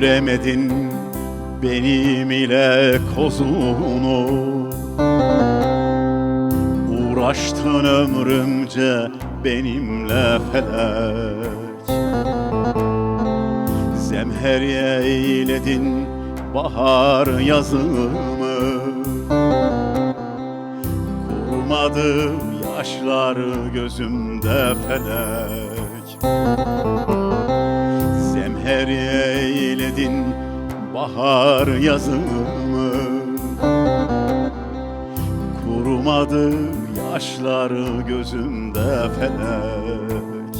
Bilemedin benim ile kozunu. Uğraştın ömrümce benimle felek. Zemheriye eyledin bahar yazımı. Kurumadı yaşlar gözümde felek Zemheriye eyledin bahar yazımı. Kurumadı yaşlar gözümde felek.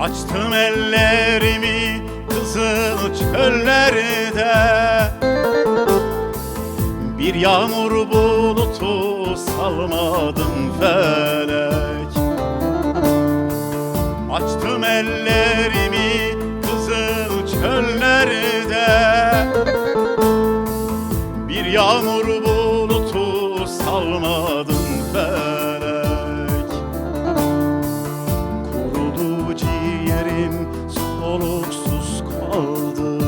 Açtım ellerimi kızıl çöllerde Bir yağmur bulutu salmadım felek. Açtım ellerimi kızıl çöllerde. Bir yağmur bulutu salmadım felek. Kurudu ciğerim soluksuz kaldı.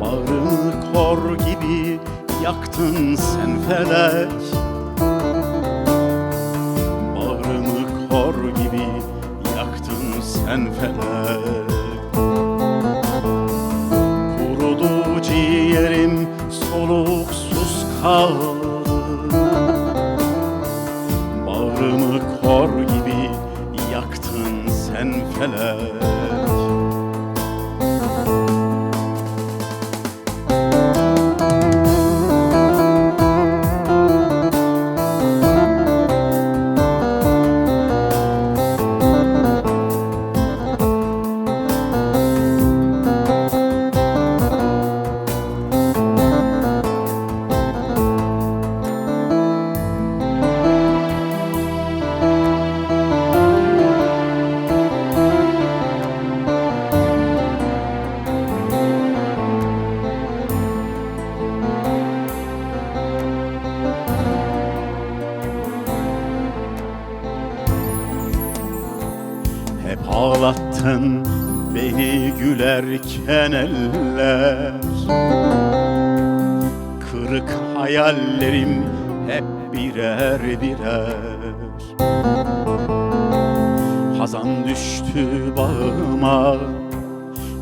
Bağrımı kor gibi yaktın sen felek Bağrımı kor gibi yaktın sen felek Kurudu ciğerim soluksuz kaldı Bağrımı kor gibi yaktın sen felek Hep ağlattın beni gülerken eller. Kırık hayallerim hep birer birer. Hazan düştü bağıma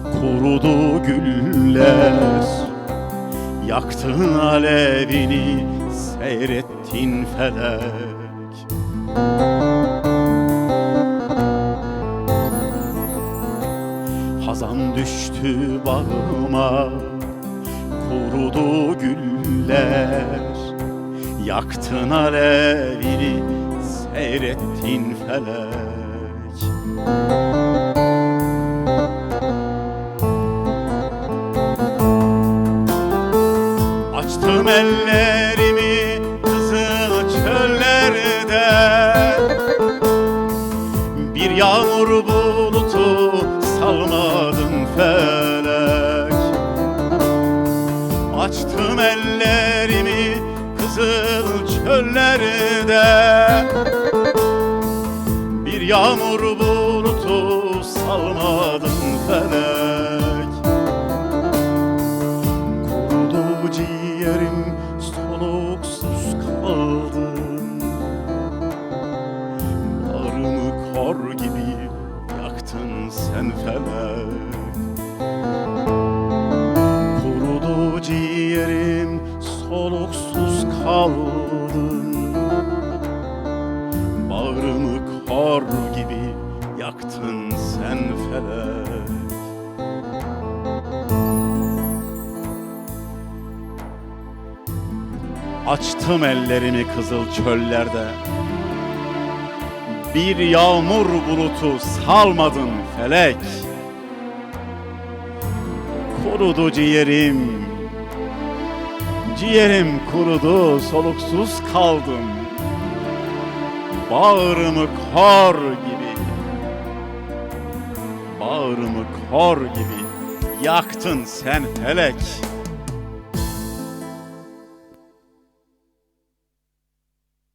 Kurudu güller. Yaktın alevini Seyrettin felek düştü bağıma Kurudu güller. Yaktın alevini Seyrettin felek. Açtım ellerimi kızıl çöllerde Bir yağmur bulutu salmadım felek. Açtım ellerimi kızıl çöllerde. Bir yağmur bulutu salmadım felek Kurudu ciğerim soluksuz kaldım Bağrımı kor gibi yaktın sen felek. Açtım ellerimi kızıl çöllerde. Bir yağmur bulutu salmadın felek Kurudu ciğerim. Ciğerim kurudu soluksuz kaldım. Bağrımı kor gibi. Bağrımı kor gibi Yaktın sen felek